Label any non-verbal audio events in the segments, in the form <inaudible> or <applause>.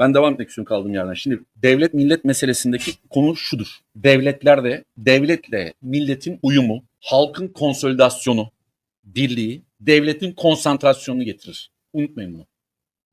Ben devam etmek istiyorum kaldığım yerden. Şimdi devlet millet meselesindeki konu şudur. Devletlerde devletle milletin uyumu, halkın konsolidasyonu, birliği, devletin konsantrasyonunu getirir. Unutmayın bunu.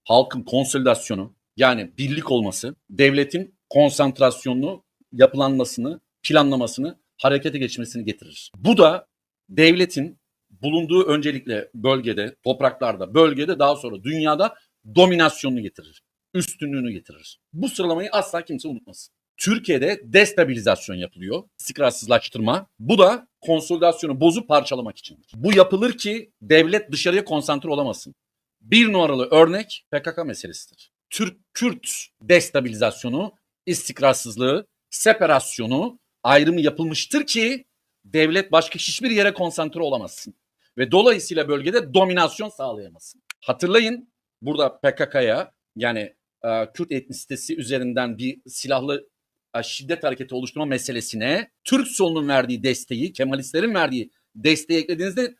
Halkın konsolidasyonu yani birlik olması, devletin konsantrasyonunu, yapılanmasını, planlamasını, harekete geçmesini getirir. Bu da devletin bulunduğu öncelikle bölgede, topraklarda, bölgede daha sonra dünyada dominasyonunu getirir. Üstünlüğünü getirir. Bu sıralamayı asla kimse unutmasın. Türkiye'de destabilizasyon yapılıyor. istikrarsızlaştırma. Bu da konsolidasyonu bozup parçalamak içindir. Bu yapılır ki devlet dışarıya konsantre olamasın. Bir numaralı örnek PKK meselesidir. Türk-Kürt destabilizasyonu, istikrarsızlığı, separasyonu, ayrımı yapılmıştır ki devlet başka hiçbir yere konsantre olamasın. Ve dolayısıyla bölgede dominasyon sağlayamasın. Hatırlayın burada PKK'ya yani e, Kürt etnisitesi üzerinden bir silahlı e, şiddet hareketi oluşturma meselesine Türk solunun verdiği desteği, Kemalistlerin verdiği desteği eklediğinizde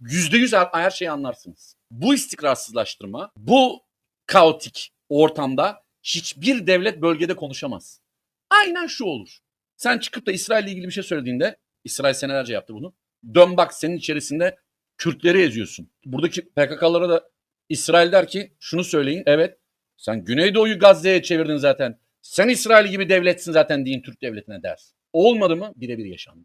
yüzde yüz her, şeyi anlarsınız. Bu istikrarsızlaştırma, bu kaotik ortamda hiçbir devlet bölgede konuşamaz. Aynen şu olur. Sen çıkıp da İsrail ile ilgili bir şey söylediğinde, İsrail senelerce yaptı bunu. Dön bak senin içerisinde Kürtleri eziyorsun. Buradaki PKK'lara da İsrail der ki şunu söyleyin. Evet sen Güneydoğu'yu Gazze'ye çevirdin zaten. Sen İsrail gibi devletsin zaten deyin Türk devletine dersin. Olmadı mı? Birebir yaşandı.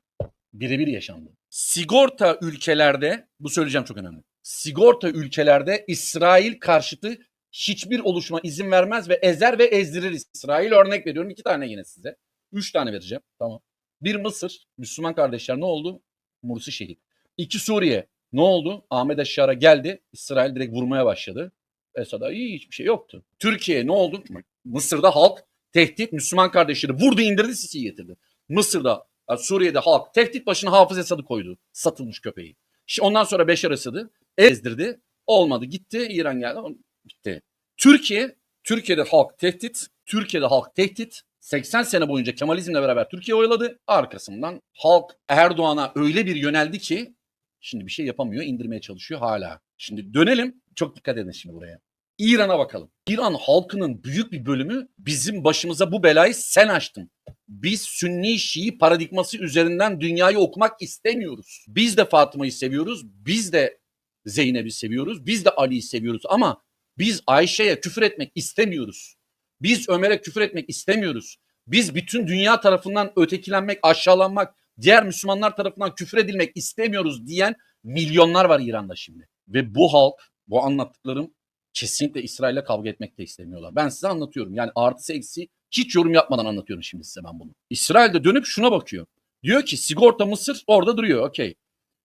Birebir yaşandı. Sigorta ülkelerde, bu söyleyeceğim çok önemli. Sigorta ülkelerde İsrail karşıtı hiçbir oluşuma izin vermez ve ezer ve ezdirir İsrail. Örnek veriyorum iki tane yine size. Üç tane vereceğim. Tamam. Bir Mısır, Müslüman kardeşler ne oldu? Mursi şehit. İki Suriye. Ne oldu? Ahmet Eşşar'a geldi. İsrail direkt vurmaya başladı. Esad'a iyi hiçbir şey yoktu. Türkiye ne oldu? Mısır'da halk tehdit Müslüman kardeşleri vurdu indirdi Sisi'yi getirdi. Mısır'da Suriye'de halk tehdit başına Hafız Esad'ı koydu. Satılmış köpeği. Ondan sonra Beşar Esad'ı ezdirdi. Olmadı gitti İran geldi bitti. Türkiye, Türkiye'de halk tehdit, Türkiye'de halk tehdit. 80 sene boyunca Kemalizmle beraber Türkiye oyaladı. Arkasından halk Erdoğan'a öyle bir yöneldi ki şimdi bir şey yapamıyor, indirmeye çalışıyor hala. Şimdi dönelim. Çok dikkat edin şimdi buraya. İran'a bakalım. İran halkının büyük bir bölümü bizim başımıza bu belayı sen açtın. Biz Sünni Şii paradigması üzerinden dünyayı okumak istemiyoruz. Biz de Fatıma'yı seviyoruz. Biz de Zeynep'i seviyoruz. Biz de Ali'yi seviyoruz ama biz Ayşe'ye küfür etmek istemiyoruz. Biz Ömer'e küfür etmek istemiyoruz. Biz bütün dünya tarafından ötekilenmek, aşağılanmak, diğer Müslümanlar tarafından küfür edilmek istemiyoruz diyen milyonlar var İran'da şimdi. Ve bu halk, bu anlattıklarım kesinlikle İsrail'le kavga etmek de istemiyorlar. Ben size anlatıyorum. Yani artısı eksi hiç yorum yapmadan anlatıyorum şimdi size ben bunu. İsrail de dönüp şuna bakıyor. Diyor ki sigorta Mısır orada duruyor. Okey.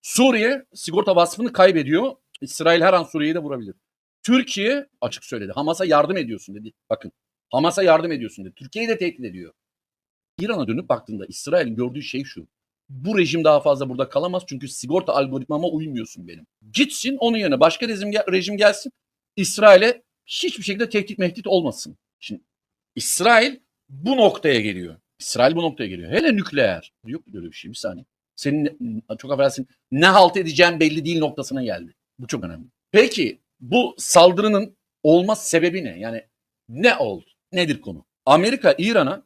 Suriye sigorta vasfını kaybediyor. İsrail her an Suriye'yi de vurabilir. Türkiye açık söyledi. Hamas'a yardım ediyorsun dedi. Bakın Hamas'a yardım ediyorsun dedi. Türkiye'yi de tehdit ediyor. İran'a dönüp baktığında İsrail'in gördüğü şey şu. Bu rejim daha fazla burada kalamaz çünkü sigorta algoritmama uymuyorsun benim. Gitsin onun yerine başka rejim, rejim gelsin. İsrail'e hiçbir şekilde tehdit mehdit olmasın. Şimdi İsrail bu noktaya geliyor. İsrail bu noktaya geliyor. Hele nükleer. Yok böyle bir şey bir saniye. Senin çok affedersin ne halt edeceğin belli değil noktasına geldi. Bu çok önemli. Peki bu saldırının olma sebebi ne? Yani ne oldu? Nedir konu? Amerika İran'a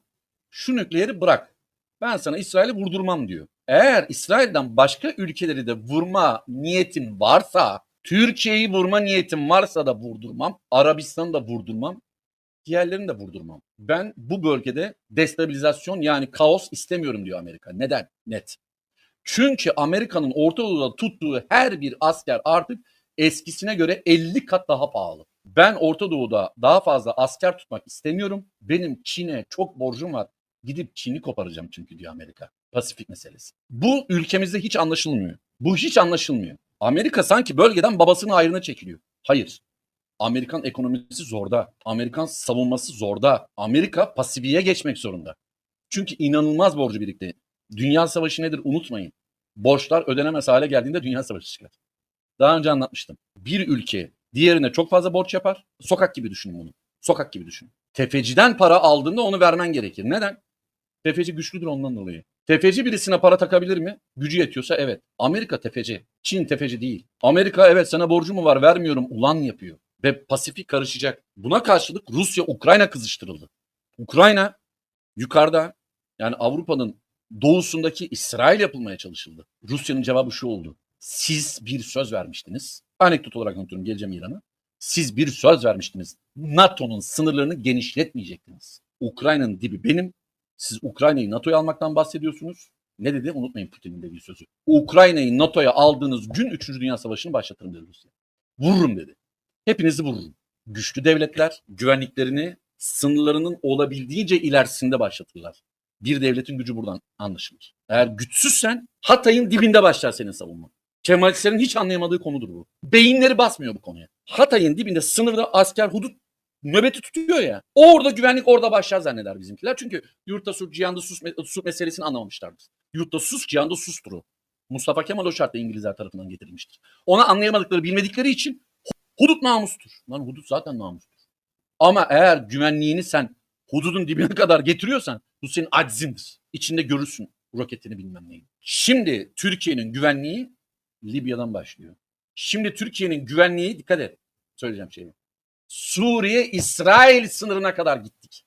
şu nükleeri bırak. Ben sana İsrail'i vurdurmam diyor. Eğer İsrail'den başka ülkeleri de vurma niyetin varsa, Türkiye'yi vurma niyetin varsa da vurdurmam, Arabistan'ı da vurdurmam, diğerlerini de vurdurmam. Ben bu bölgede destabilizasyon yani kaos istemiyorum diyor Amerika. Neden? Net. Çünkü Amerika'nın Orta Doğu'da tuttuğu her bir asker artık eskisine göre 50 kat daha pahalı. Ben Orta Doğu'da daha fazla asker tutmak istemiyorum. Benim Çin'e çok borcum var. Gidip Çin'i koparacağım çünkü diyor Amerika. Pasifik meselesi. Bu ülkemizde hiç anlaşılmıyor. Bu hiç anlaşılmıyor. Amerika sanki bölgeden babasının ayrına çekiliyor. Hayır. Amerikan ekonomisi zorda. Amerikan savunması zorda. Amerika pasifiye geçmek zorunda. Çünkü inanılmaz borcu birikti. Dünya savaşı nedir unutmayın. Borçlar ödenemez hale geldiğinde dünya savaşı çıkar. Daha önce anlatmıştım. Bir ülke diğerine çok fazla borç yapar. Sokak gibi düşünün bunu. Sokak gibi düşün. Tefeciden para aldığında onu vermen gerekir. Neden? Tefeci güçlüdür ondan dolayı. Tefeci birisine para takabilir mi? Gücü yetiyorsa evet. Amerika tefeci. Çin tefeci değil. Amerika evet sana borcu mu var vermiyorum ulan yapıyor. ve Pasifik karışacak. Buna karşılık Rusya Ukrayna kızıştırıldı. Ukrayna yukarıda yani Avrupa'nın doğusundaki İsrail yapılmaya çalışıldı. Rusya'nın cevabı şu oldu. Siz bir söz vermiştiniz. Anekdot olarak anlatıyorum geleceğim İran'a. Siz bir söz vermiştiniz. NATO'nun sınırlarını genişletmeyecektiniz. Ukrayna'nın dibi benim. Siz Ukrayna'yı NATO'ya almaktan bahsediyorsunuz. Ne dedi? Unutmayın Putin'in dediği sözü. Ukrayna'yı NATO'ya aldığınız gün 3. Dünya Savaşı'nı başlatırım dedi Rusya. Vururum dedi. Hepinizi vururum. Güçlü devletler güvenliklerini sınırlarının olabildiğince ilerisinde başlatırlar. Bir devletin gücü buradan anlaşılır. Eğer güçsüzsen Hatay'ın dibinde başlar senin savunman. Kemalistlerin hiç anlayamadığı konudur bu. Beyinleri basmıyor bu konuya. Hatay'ın dibinde sınırda asker hudut nöbeti tutuyor ya. Orada güvenlik orada başlar zanneder bizimkiler. Çünkü yurtta sus, cihanda sus, sus meselesini anlamamışlardır. Yurtta sus, cihanda sustur o. Mustafa Kemal o şartla İngilizler tarafından getirilmiştir. Ona anlayamadıkları, bilmedikleri için hudut namustur. Lan hudut zaten namustur. Ama eğer güvenliğini sen hududun dibine <laughs> kadar getiriyorsan bu senin aczindir. İçinde görürsün roketini bilmem neyi. Şimdi Türkiye'nin güvenliği Libya'dan başlıyor. Şimdi Türkiye'nin güvenliği dikkat et. Söyleyeceğim şeyi. Suriye İsrail sınırına kadar gittik.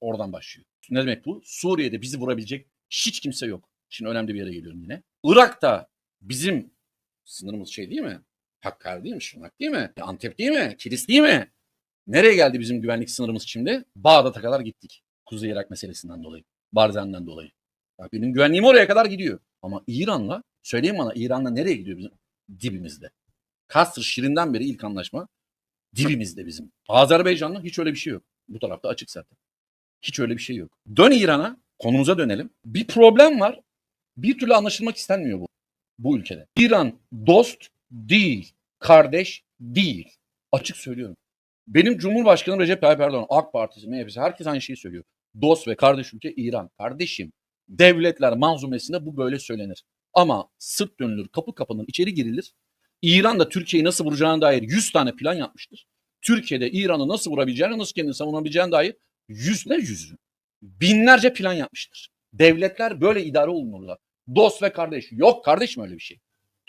Oradan başlıyor. Ne demek bu? Suriye'de bizi vurabilecek hiç kimse yok. Şimdi önemli bir yere geliyorum yine. Irak'ta bizim sınırımız şey değil mi? Hakkari değil mi? Şırnak değil mi? Antep değil mi? Kilis değil mi? Nereye geldi bizim güvenlik sınırımız şimdi? Bağdat'a kadar gittik. Kuzey Irak meselesinden dolayı. Barzan'dan dolayı. Bak benim güvenliğim oraya kadar gidiyor. Ama İran'la, söyleyeyim bana İran'la nereye gidiyor bizim? Dibimizde. Kasr Şirin'den beri ilk anlaşma dibimizde bizim. Azerbaycan'la hiç öyle bir şey yok. Bu tarafta açık zaten. Hiç öyle bir şey yok. Dön İran'a, konumuza dönelim. Bir problem var. Bir türlü anlaşılmak istenmiyor bu bu ülkede. İran dost değil, kardeş değil. Açık söylüyorum. Benim Cumhurbaşkanım Recep Tayyip Erdoğan, AK Partisi, MHP'si herkes aynı şeyi söylüyor. Dost ve kardeş ülke İran. Kardeşim, devletler manzumesinde bu böyle söylenir. Ama sırt dönülür, kapı kapanır, içeri girilir. İran da Türkiye'yi nasıl vuracağına dair 100 tane plan yapmıştır. Türkiye'de İran'ı nasıl vurabileceğine, nasıl kendini savunabileceğine dair yüz ne yüzü? Binlerce plan yapmıştır. Devletler böyle idare olunurlar. Dost ve kardeş. Yok kardeşim öyle bir şey.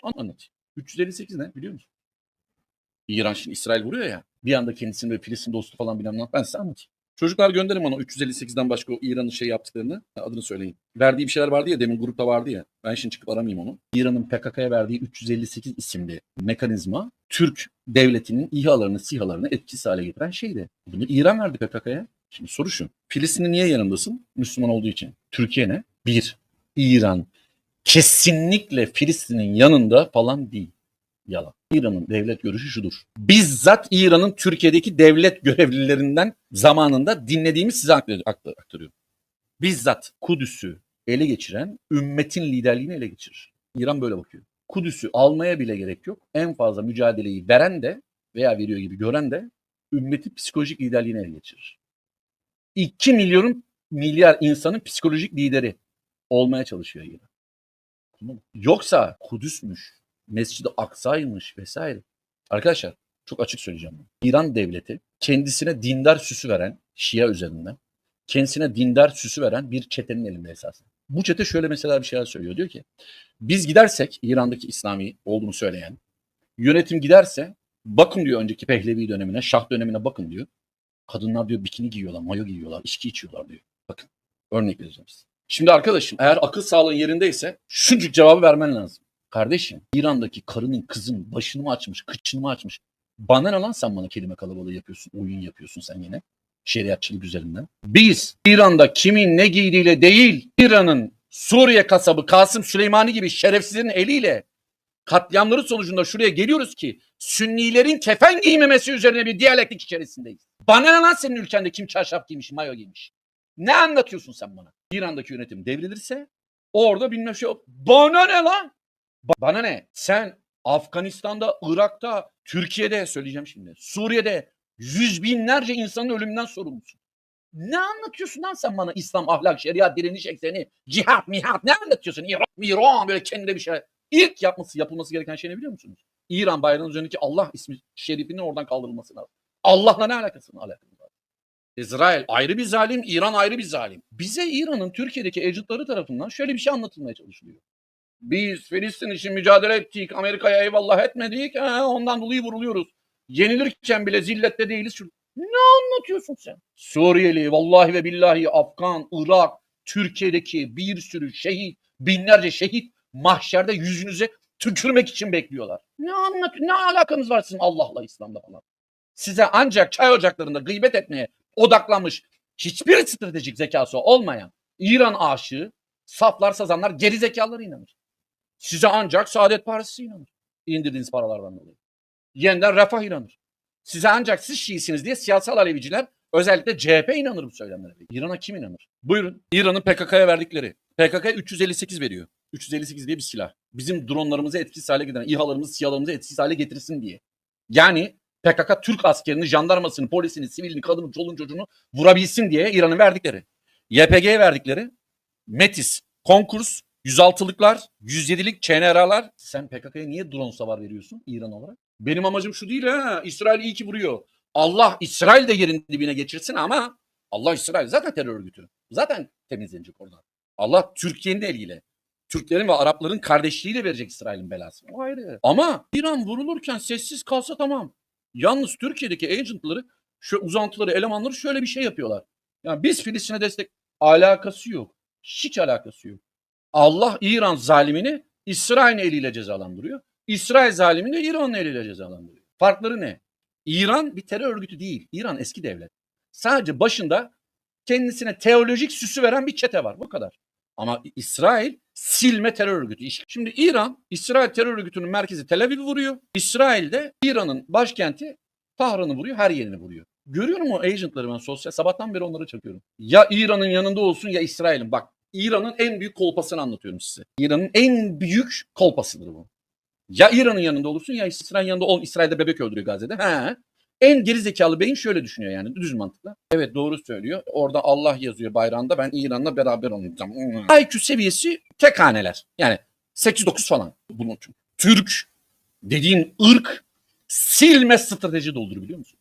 Anlatayım. 358 ne biliyor musun? İran şimdi İsrail vuruyor ya. Bir anda kendisini ve Filistin dostu falan bilmem ne. Ben size anlatayım. Çocuklar gönderin bana 358'den başka o İran'ın şey yaptıklarını. Adını söyleyin. Verdiği bir şeyler vardı ya demin grupta vardı ya. Ben şimdi çıkıp aramayayım onu. İran'ın PKK'ya verdiği 358 isimli mekanizma Türk devletinin İHA'larını, SİHA'larını etkisiz hale getiren şeydi. Bunu İran verdi PKK'ya. Şimdi soru şu. Filistin'in niye yanındasın? Müslüman olduğu için. Türkiye ne? Bir. İran kesinlikle Filistin'in yanında falan değil. Yalan. İran'ın devlet görüşü şudur. Bizzat İran'ın Türkiye'deki devlet görevlilerinden zamanında dinlediğimiz size aktar- aktar- aktarıyorum. Bizzat Kudüs'ü ele geçiren ümmetin liderliğini ele geçirir. İran böyle bakıyor. Kudüs'ü almaya bile gerek yok. En fazla mücadeleyi veren de veya veriyor gibi gören de ümmeti psikolojik liderliğini ele geçirir. 2 milyonun milyar insanın psikolojik lideri olmaya çalışıyor İran. Yoksa Kudüs'müş, Mescid-i Aksa'ymış vesaire. Arkadaşlar çok açık söyleyeceğim. İran devleti kendisine dindar süsü veren Şia üzerinden kendisine dindar süsü veren bir çetenin elinde esasen. Bu çete şöyle mesela bir şeyler söylüyor. Diyor ki biz gidersek İran'daki İslami olduğunu söyleyen yönetim giderse bakın diyor önceki Pehlevi dönemine, Şah dönemine bakın diyor. Kadınlar diyor bikini giyiyorlar, mayo giyiyorlar, içki içiyorlar diyor. Bakın örnek vereceğim size. Şimdi arkadaşım eğer akıl sağlığın yerindeyse şuncuk cevabı vermen lazım. Kardeşim İran'daki karının kızın başını mı açmış, kıçını mı açmış? Bana ne lan sen bana kelime kalabalığı yapıyorsun, oyun yapıyorsun sen yine şeriatçılık üzerinden. Biz İran'da kimin ne giydiğiyle değil, İran'ın Suriye kasabı Kasım Süleymani gibi şerefsizlerin eliyle katliamları sonucunda şuraya geliyoruz ki Sünnilerin kefen giymemesi üzerine bir diyalektik içerisindeyiz. Bana ne lan senin ülkende kim çarşaf giymiş, mayo giymiş? Ne anlatıyorsun sen bana? İran'daki yönetim devrilirse orada bilmem şey yok. Bana ne lan? Ba- Bana ne? Sen Afganistan'da, Irak'ta, Türkiye'de söyleyeceğim şimdi. Suriye'de yüz binlerce insanın ölümünden sorumlusun. Ne anlatıyorsun lan sen bana İslam, ahlak, şeriat, direniş ekseni, cihat, mihat ne anlatıyorsun? İran, İran böyle kendine bir şey. İlk yapması, yapılması gereken şey ne biliyor musunuz? İran bayrağının üzerindeki Allah ismi şerifinin oradan kaldırılması lazım. Allah'la ne alakası var? İsrail ayrı bir zalim, İran ayrı bir zalim. Bize İran'ın Türkiye'deki ecdutları tarafından şöyle bir şey anlatılmaya çalışılıyor. Biz Filistin için mücadele ettik, Amerika'ya eyvallah etmedik, he, ondan dolayı vuruluyoruz. Yenilirken bile zillette değiliz. Ne anlatıyorsun sen? Suriyeli, vallahi ve billahi Afgan, Irak, Türkiye'deki bir sürü şehit, binlerce şehit mahşerde yüzünüze tükürmek için bekliyorlar. Ne anlat, ne alakanız var sizin Allah'la İslam'da falan? Size ancak çay ocaklarında gıybet etmeye odaklanmış hiçbir stratejik zekası olmayan İran aşığı, saflar, sazanlar, geri zekaları inanır. Size ancak Saadet Partisi inanır. İndirdiğiniz paralardan dolayı. Yeniden Refah inanır. Size ancak siz Şiisiniz diye siyasal Aleviciler özellikle CHP inanır bu söylemlere. İran'a kim inanır? Buyurun. İran'ın PKK'ya verdikleri. PKK 358 veriyor. 358 diye bir silah. Bizim dronlarımızı etkisiz hale getiren, İHA'larımızı, SİHA'larımızı etkisiz hale getirsin diye. Yani PKK Türk askerini, jandarmasını, polisini, sivilini, kadını, çoluğun çocuğunu vurabilsin diye İran'ın verdikleri. YPG'ye verdikleri. Metis, konkurs, 106'lıklar, 107'lik ÇNR'lar. Sen PKK'ya niye drone savar veriyorsun İran olarak? Benim amacım şu değil ha. İsrail iyi ki vuruyor. Allah İsrail de yerin dibine geçirsin ama Allah İsrail zaten terör örgütü. Zaten temizlenecek oradan. Allah Türkiye'nin eliyle. Türklerin ve Arapların kardeşliğiyle verecek İsrail'in belasını. O ayrı. Ama İran vurulurken sessiz kalsa tamam. Yalnız Türkiye'deki agentları, şu uzantıları, elemanları şöyle bir şey yapıyorlar. Yani biz Filistin'e destek alakası yok. Hiç alakası yok. Allah İran zalimini İsrail eliyle cezalandırıyor. İsrail zalimini de İran'ın eliyle cezalandırıyor. Farkları ne? İran bir terör örgütü değil. İran eski devlet. Sadece başında kendisine teolojik süsü veren bir çete var. Bu kadar. Ama İsrail silme terör örgütü. Şimdi İran, İsrail terör örgütünün merkezi Tel Aviv vuruyor. İsrail de İran'ın başkenti Tahran'ı vuruyor, her yerini vuruyor. Görüyorum o agentları ben sosyal. Sabahtan beri onları çakıyorum. Ya İran'ın yanında olsun ya İsrail'in. Bak İran'ın en büyük kolpasını anlatıyorum size. İran'ın en büyük kolpasıdır bu. Ya İran'ın yanında olursun ya İsrail'in yanında ol. İsrail'de bebek öldürüyor Gazze'de. He. En geri zekalı beyin şöyle düşünüyor yani düz mantıkla. Evet doğru söylüyor. Orada Allah yazıyor bayrağında ben İran'la beraber olacağım. IQ seviyesi tek haneler. Yani 8-9 falan. Bunun için. Türk dediğin ırk silme strateji doldur biliyor musun?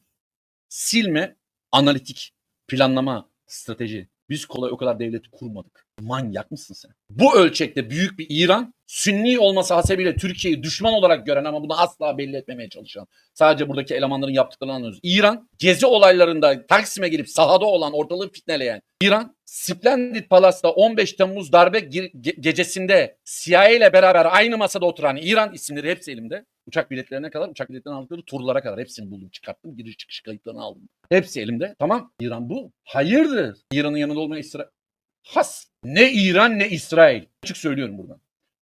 Silme analitik planlama strateji. Biz kolay o kadar devleti kurmadık. Manyak mısın sen? Bu ölçekte büyük bir İran, Sünni olması hasebiyle Türkiye'yi düşman olarak gören ama bunu asla belli etmemeye çalışan, sadece buradaki elemanların yaptıklarını anlıyoruz. İran, gezi olaylarında Taksim'e gelip sahada olan, ortalığı fitneleyen, İran, Splendid Palace'da 15 Temmuz darbe ge- ge- gecesinde CIA ile beraber aynı masada oturan İran isimleri hepsi elimde. Uçak biletlerine kadar, uçak biletlerine aldıkları turlara kadar hepsini buldum, çıkarttım, giriş çıkış kayıtlarını aldım. Hepsi elimde. Tamam. İran bu. Hayırdır? İran'ın yanında olmaya İsrail. Has. Ne İran ne İsrail. Açık söylüyorum buradan.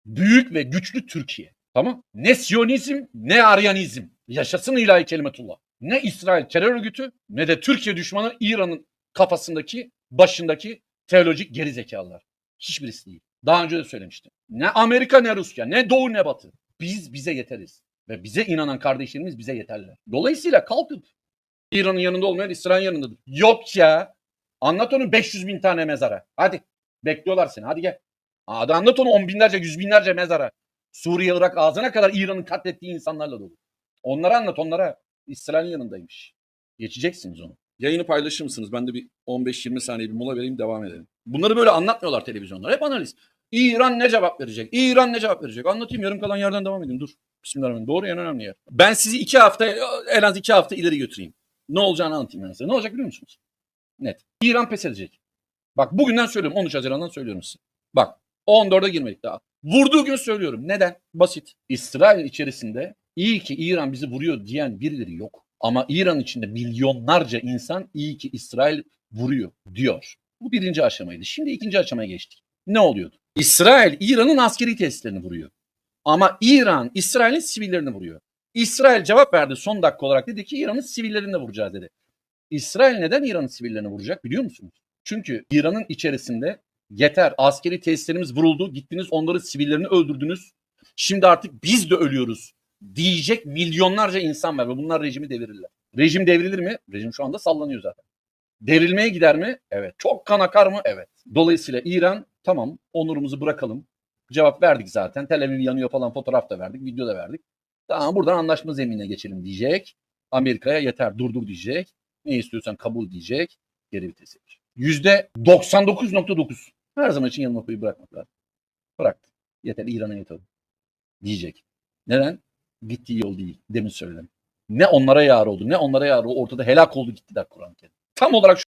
Büyük ve güçlü Türkiye. Tamam. Ne Siyonizm ne Aryanizm. Yaşasın ilahi kelimetullah. Ne İsrail terör örgütü ne de Türkiye düşmanı İran'ın kafasındaki başındaki teolojik gerizekalılar. Hiçbirisi değil. Daha önce de söylemiştim. Ne Amerika ne Rusya ne Doğu ne Batı. Biz bize yeteriz. Ve bize inanan kardeşlerimiz bize yeterler. Dolayısıyla kalkıp İran'ın yanında olmayan İsrail'in yanındadır. Yok ya. Anlat onu 500 bin tane mezara. Hadi. Bekliyorlar seni. Hadi gel. Hadi anlat onu on binlerce, yüz binlerce mezara. Suriye, Irak ağzına kadar İran'ın katlettiği insanlarla dolu. Onlara anlat onlara. İsrail'in yanındaymış. Geçeceksiniz onu. Yayını paylaşır mısınız? Ben de bir 15-20 saniye bir mola vereyim devam edelim. Bunları böyle anlatmıyorlar televizyonlar. Hep analiz. İran ne cevap verecek? İran ne cevap verecek? Anlatayım yarım kalan yerden devam edeyim. Dur. Bismillahirrahmanirrahim. Doğru en önemli yer. Ben sizi iki hafta en az iki hafta ileri götüreyim. Ne olacağını anlatayım ben size. Ne olacak biliyor musunuz? Net. İran pes edecek. Bak bugünden söylüyorum. 13 Haziran'dan söylüyorum size. Bak 14'e girmedik daha. Vurduğu gün söylüyorum. Neden? Basit. İsrail içerisinde iyi ki İran bizi vuruyor diyen birileri yok. Ama İran içinde milyonlarca insan iyi ki İsrail vuruyor diyor. Bu birinci aşamaydı. Şimdi ikinci aşamaya geçtik. Ne oluyordu? İsrail İran'ın askeri tesislerini vuruyor. Ama İran İsrail'in sivillerini vuruyor. İsrail cevap verdi son dakika olarak dedi ki İran'ın sivillerini de vuracağız dedi. İsrail neden İran'ın sivillerini vuracak biliyor musunuz? Çünkü İran'ın içerisinde yeter askeri tesislerimiz vuruldu gittiniz onların sivillerini öldürdünüz. Şimdi artık biz de ölüyoruz diyecek milyonlarca insan var ve bunlar rejimi devirirler. Rejim devrilir mi? Rejim şu anda sallanıyor zaten. Devrilmeye gider mi? Evet. Çok kan akar mı? Evet. Dolayısıyla İran tamam onurumuzu bırakalım. Cevap verdik zaten. Tel Aviv yanıyor falan fotoğraf da verdik, video da verdik. Tamam buradan anlaşma zeminine geçelim diyecek. Amerika'ya yeter durdur diyecek. Ne istiyorsan kabul diyecek. Geri vites yapacak. %99.9 her zaman için yanıma koyu bırakmak lazım. Bıraktı. Yeter İran'a yeter. Diyecek. Neden? Gittiği yol değil. Demin söyledim. Ne onlara yar oldu ne onlara yar oldu. Ortada helak oldu gittiler Kur'an-ı Kerim. Tam olarak